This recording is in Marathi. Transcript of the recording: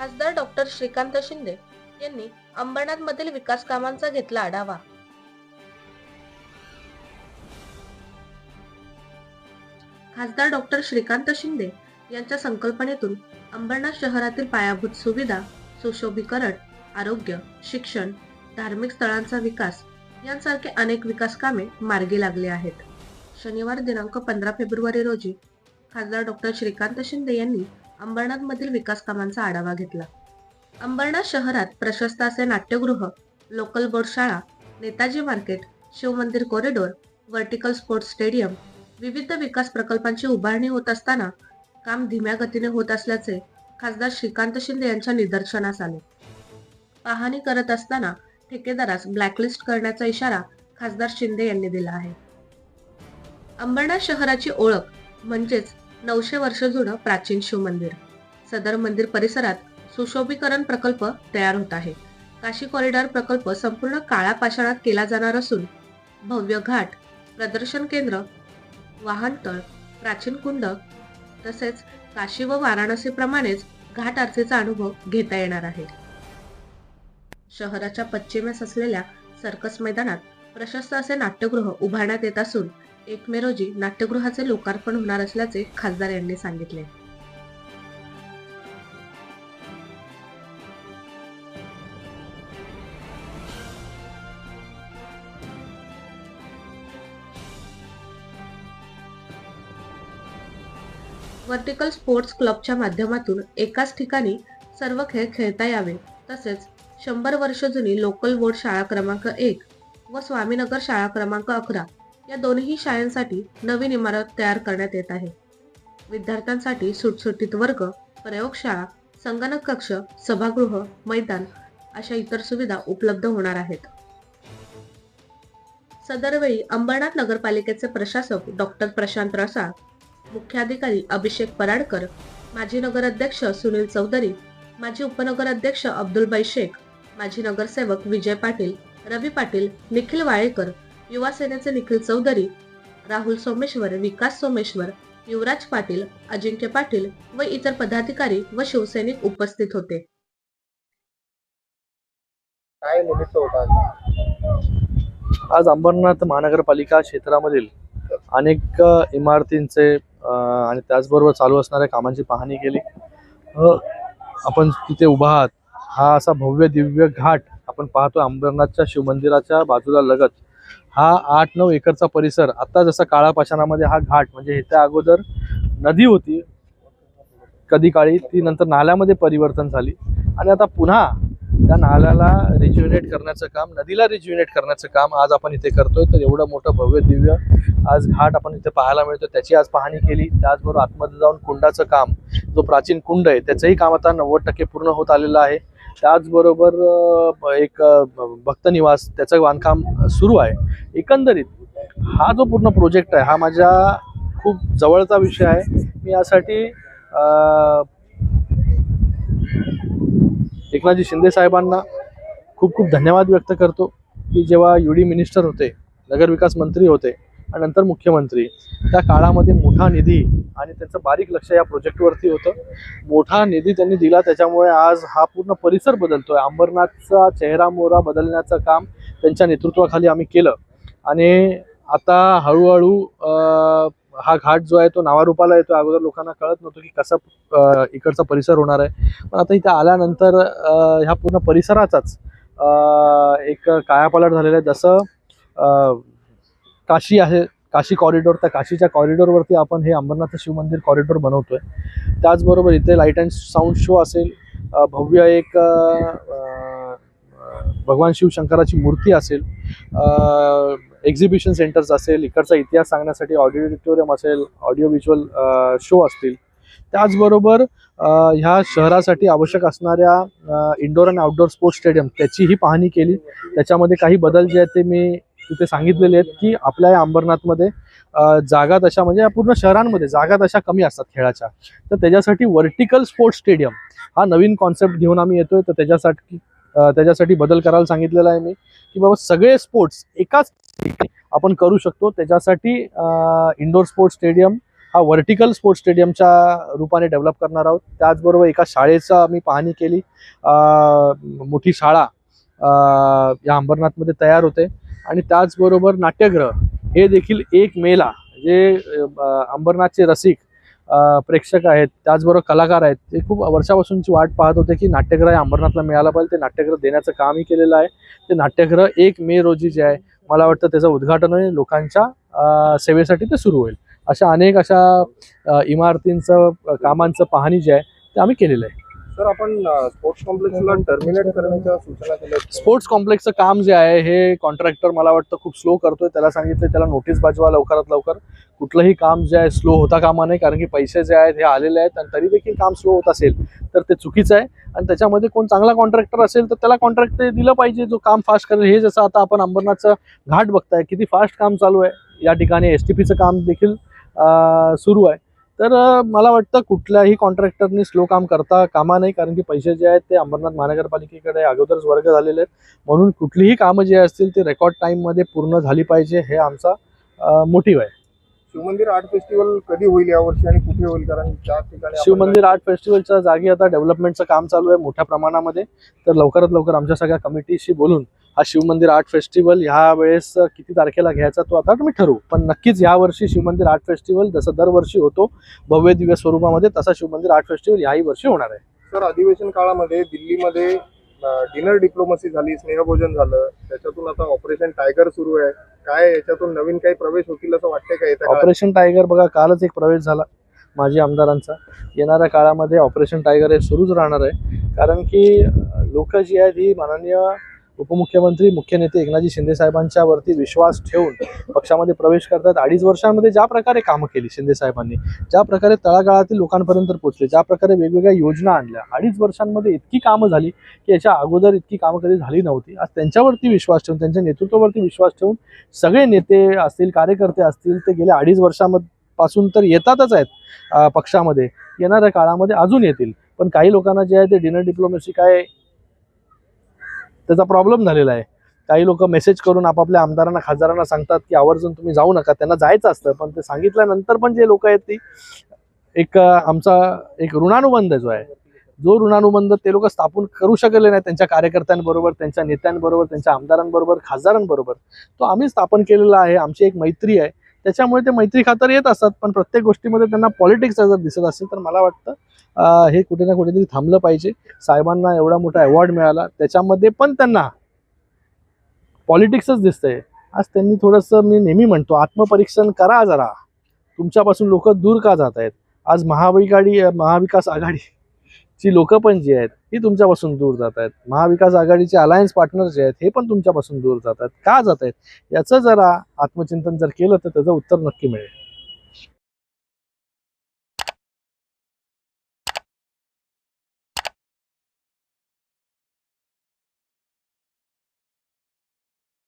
खासदार डॉक्टर श्रीकांत शिंदे यांनी अंबरनाथ मधील विकास कामांचा घेतला आढावा. खासदार डॉक्टर श्रीकांत शिंदे यांच्या संकल्पनेतून अंबरनाथ शहरातील पायाभूत सुविधा सुशोभीकरण आरोग्य शिक्षण धार्मिक स्थळांचा विकास यांसारखे अनेक विकास कामे मार्गी लागली आहेत. शनिवार दिनांक पंधरा फेब्रुवारी रोजी खासदार डॉक्टर श्रीकांत शिंदे यांनी अंबरनाथ मधील विकास कामांचा आढावा घेतला. अंबरनाथ शहरात प्रशस्त असे नाट्यगृह लोकल बोर्ड शाळा नेताजी मार्केट शिवमंदिर कॉरिडोर व्हर्टिकल स्पोर्ट्स स्टेडियम विविध विकास प्रकल्पांची उभारणी होत असताना काम धीम्या गतीने होत असल्याचे खासदार श्रीकांत शिंदे यांच्या निदर्शनास आले. पाहणी करत असताना ठेकेदारास ब्लॅकलिस्ट करण्याचा इशारा खासदार शिंदे यांनी दिला आहे. अंबरनाथ शहराची ओळख म्हणजेच नऊशे वर्ष जुनं प्राचीन शिवमंदिर. सदर मंदिर परिसरात सुशोभीकरण प्रकल्प तयार होत आहे. काशी कॉरिडॉर प्रकल्प संपूर्ण काळ्या पाषाणात केला जाणार असून भव्य घाट प्रदर्शन केंद्र वाहनतळ प्राचीन कुंड तसेच काशी व वाराणसीप्रमाणेच घाट आरतीचा अनुभव घेता येणार आहे. शहराच्या पश्चिमेस असलेल्या सर्कस मैदानात प्रशस्त असे नाट्यगृह उभारण्यात येत असून एक मे रोजी नाट्यगृहाचे लोकार्पण होणार असल्याचे खासदार यांनी सांगितले. वर्टिकल स्पोर्ट्स क्लबच्या माध्यमातून एकाच ठिकाणी सर्व खेळ खेळता यावे तसेच शंभर वर्ष जुनी लोकल बोर्ड शाळा क्रमांक एक व स्वामीनगर शाळा क्रमांक अकरा या दोन्ही शाळांसाठी नवीन इमारत तयार करण्यात येत आहे. विद्यार्थ्यांसाठी सुटसुटीत वर्ग प्रयोगशाळा संगणक कक्ष सभागृह मैदान अशा इतर सुविधा उपलब्ध होणार आहेत. सदरवेळी अंबरनाथ नगरपालिकेचे प्रशासक डॉक्टर प्रशांत रसाळ मुख्याधिकारी अभिषेक पराडकर माजी नगराध्यक्ष सुनील चौधरी माजी उपनगराध्यक्ष अब्दुलबाई शेख माजी नगरसेवक विजय पाटील रवी पाटील निखिल वाळेकर युवा सेनेचे निखिल चौधरी राहुल सोमेश्वर विकास सोमेश्वर युवराज पाटील अजिंक्य पाटील व इतर पदाधिकारी व शिवसैनिक उपस्थित होते. काय निमित्त होता आज? आज अंबरनाथ महानगरपालिका क्षेत्रामधील अनेक इमारतींचे आणि त्याचबरोबर चालू असणाऱ्या कामांची पाहणी केली. आपण तिथे उभा आहात. हा असा भव्य दिव्य घाट आपण पाहतो अंबरनाथच्या शिवमंदिराच्या बाजूला लगत. हा आठ नऊ एकरचा परिसर आता जसा काळा पाषाणामध्ये हा घाट म्हणजे ह्याच्या अगोदर नदी होती. कधी काळी ती नंतर नाल्यामध्ये परिवर्तन झाली. आणि आता पुन्हा त्या नाल्याला रिज्युनेट करण्याचं काम नदीला रिज्युनेट करण्याचं काम आज आपण इथे करतोय. तर एवढं मोठं भव्य दिव्य आज घाट आपण इथे पाहायला मिळतो त्याची आज पाहणी केली. त्याचबरोबर आतमध्ये जाऊन कुंडाचं काम जो प्राचीन कुंड आहे त्याचंही काम आता नव्वद टक्के पूर्ण होत आलेलं आहे. त्याचबरोबर एक भक्तनिवास भक्त निवास त्याचं बांधकाम सुरू आहे. एकंदरीत हा जो पूर्ण प्रोजेक्ट आहे हा माझ्या खूप जवळचा विषय आहे. मी यासाठी एकनाथजी शिंदे साहेबांना खूप खूप धन्यवाद व्यक्त करतो की जेव्हा यू डी मिनिस्टर होते नगरविकास मंत्री होते आणि नंतर मुख्यमंत्री. त्या काळामध्ये मोठा निधी आणि त्यांचं बारीक लक्ष या प्रोजेक्टवरती होतं. मोठा निधी त्यांनी दिला त्याच्यामुळे आज हा पूर्ण परिसर बदलतोय. अंबरनाथचा चेहरा मोहरा बदलण्याचं काम त्यांच्या नेतृत्वाखाली आम्ही केलं. आणि आता हळूहळू हा घाट जो आहे तो नावारूपाला येतो अगोदर लोकांना कळत नव्हतं की कसं इकडचा परिसर होणार आहे. पण आता इथे आल्यानंतर ह्या पूर्ण परिसराचाच एक कायापालट झालेला आहे. जसं काशी आहे काशी कॉरिडॉर त्या काशीच्या कॉरिडॉरवरती आपण हे अंबरनाथ शिवमंदिर कॉरिडॉर बनवतोय. त्याचबरोबर इथे लाइट अँड साऊंड शो असेल भव्य एक भगवान शिवशंकराची मूर्ती असेल एक्झिबिशन सेंटर्स असेल इकडचा इतिहास सांगण्यासाठी ऑडिटोरियम असेल ऑडिओ व्हिज्युअल शो असतील. त्याचबरोबर ह्या शहरासाठी आवश्यक असणाऱ्या इंडोर आणि आउटडोर स्पोर्ट्स स्टेडियम त्याचीही पाहणी केली. त्याच्यामध्ये काही बदल जे आहेत ते मी तिथे सांगितलेले आहेत की आपल्या या अंबरनाथमध्ये जागा तशा म्हणजे या पूर्ण शहरांमध्ये जागा तशा कमी असतात खेळाच्या. तर त्याच्यासाठी व्हर्टिकल स्पोर्ट्स स्टेडियम हा नवीन कॉन्सेप्ट घेऊन आम्ही येतोय. तर त्याच्यासाठी त्याच्यासाठी बदल करायला सांगितलेला आहे मी की बाबा सगळे स्पोर्ट्स एकाच आपण करू शकतो. त्याच्यासाठी इंडोर स्पोर्ट्स स्टेडियम हा व्हर्टिकल स्पोर्ट्स स्टेडियमच्या रूपाने डेव्हलप करणार आहोत. त्याचबरोबर एका शाळेचा आम्ही पाहणी केली. मोठी शाळा या अंबरनाथमध्ये तयार होते. आणि त्याचबरोबर नाट्यगृह हे देखील एक मेला जे अंबरनाथचे रसिक प्रेक्षक आहेत त्याचबरोबर कलाकार आहेत ते खूप वर्षापासूनची वाट पाहत होते की नाट्यग्रह हे अंबरनाथला मिळाला पाहिजे ते नाट्यग्रह देण्याचं कामही केलेलं आहे. ते नाट्यग्रह एक मे रोजी जे आहे मला वाटतं त्याचं उद्घाटन होईल लोकांच्या सेवेसाठी ते सुरू होईल. अशा अनेक अशा इमारतींचं कामांचं पाहणी जे आहे ते आम्ही केलेलं आहे. सर आपण स्पोर्ट्स कॉम्प्लेक्सला टर्मिनेट करण्याच्या सूचना केल्या स्पोर्ट्स कॉम्प्लेक्सचं काम जे आहे हे कॉन्ट्रॅक्टर मला वाटतं खूप स्लो करतोय. त्याला सांगितलं त्याला नोटीस पाठवा लवकरात लवकर. कुठलंही काम जे आहे स्लो होता कामा नाही कारण की पैसे जे आहेत हे आलेले आहेत आणि तरी देखील काम स्लो होत असेल तर ते चुकीचं आहे. आणि त्याच्यामध्ये कोण चांगला कॉन्ट्रॅक्टर असेल तर त्याला कॉन्ट्रॅक्ट ते दिलं पाहिजे. जो काम फास्ट करेल हे जसं आता आपण अंबरनाथचं घाट बघताय किती फास्ट काम चालू आहे. या ठिकाणी एस टी पीचं काम देखील सुरू आहे. तर मला वाटतं कुठल्याही कॉन्ट्रॅक्टरनी स्लो काम करता कामा नाही कारण की पैसे जे आहेत ते अंबरनाथ महानगरपालिकेकडे अगोदरच वर्ग झालेले आहेत. म्हणून कुठलीही कामं जी असतील ती रेकॉर्ड टाईममध्ये पूर्ण झाली पाहिजे हे आमचा मोटिव्ह आहे. शिवमंदिर आर्ट फेस्टिवल कधी होईल यावर्षी आणि कुठे होईल? कारण त्या ठिकाणी शिवमंदिर आर्ट फेस्टिवलच्या जागी आता डेव्हलपमेंटचं काम चालू आहे मोठ्या प्रमाणामध्ये. तर लवकरात लवकर आमच्या सगळ्या कमिटीशी बोलून हा शिवमंदिर आर्ट फेस्टिवल ह्या वेळेस किती तारखेला घ्यायचा तो आता तुम्ही ठरवू. पण नक्कीच यावर्षी शिवमंदिर आर्ट फेस्टिवल जसं दरवर्षी होतो भव्य दिव्य स्वरूपामध्ये तसा शिवमंदिर आर्ट फेस्टिवल याही वर्षी होणार आहे. सर अधिवेशन काळामध्ये दिल्लीमध्ये डिनर डिप्लोमसी झाली स्नेहभोजन झालं त्याच्यातून आता ऑपरेशन टायगर सुरू आहे. काय याच्यातून नवीन काही प्रवेश होतील असं वाटतंय का येत्या काळात? ऑपरेशन टायगर बघा कालच एक प्रवेश झाला माजी आमदारांचा. येणाऱ्या काळामध्ये ऑपरेशन टायगर हे सुरूच राहणार आहे. कारण की लोक जी आहेत ही माननीय उपमुख्यमंत्री मुख्य नेते एकनाथजी शिंदे साहेबांच्या वरती विश्वास ठेवून पक्षामध्ये प्रवेश करतात. अडीच वर्षांमध्ये ज्या प्रकारे कामं केली शिंदे साहेबांनी ज्या प्रकारे तळागाळातील लोकांपर्यंत पोहोचले ज्या प्रकारे वेगवेगळ्या योजना आणल्या अडीच वर्षांमध्ये इतकी कामं झाली की याच्या अगोदर इतकी कामं कधी झाली नव्हती. आज त्यांच्यावरती विश्वास ठेवून त्यांच्या नेतृत्वावरती विश्वास ठेवून सगळे नेते असतील कार्यकर्ते असतील ते गेल्या अडीच वर्षामध्ये पासून तर येतातच आहेत पक्षामध्ये. येणाऱ्या काळामध्ये अजून येतील. पण काही लोकांना जे आहे ते डिनर डिप्लोमॅसी काय त्याचा प्रॉब्लेम झालेला आहे. काही लोक मेसेज करून आपापल्या आमदारांना खासदारांना सांगतात की आवर्जून तुम्ही जाऊ नका. त्यांना जायचं असतं पण ते सांगितल्यानंतर पण जे लोक आहेत ती एक आमचा एक ऋणानुबंध जो आहे जो ऋणानुबंध ते लोक स्थापन करू शकले नाही त्यांच्या कार्यकर्त्यांबरोबर त्यांच्या नेत्यांबरोबर त्यांच्या आमदारांबरोबर खासदारांबरोबर तो आम्ही स्थापन केलेला आहे. आमची एक मैत्री आहे. त्याच्यामुळे ते मैत्री खातर येत असतात पण प्रत्येक गोष्टीमध्ये त्यांना पॉलिटिक्स जर दिसत असेल तर मला वाटतं हे कुठे ना कुठेतरी थांबलं पाहिजे. साहेबांना एवढा मोठा अवॉर्ड मिळाला. त्याच्यामध्ये पण त्यांना पॉलिटिक्सच दिसतंय. आज त्यांनी थोडंसं मी नेहमी म्हणतो आत्मपरीक्षण करा जरा. तुमच्यापासून लोक दूर का जात आहेत आज महाविकाडी महाविकास आघाडीची लोकं पण जी आहेत ही तुमच्यापासून दूर जात आहेत. महाविकास आघाडीचे अलायन्स पार्टनर जे आहेत हे पण तुमच्यापासून दूर जात आहेत. का जात आहेत? याचं जरा आत्मचिंतन जर केलं तर त्याचं उत्तर नक्की मिळेल.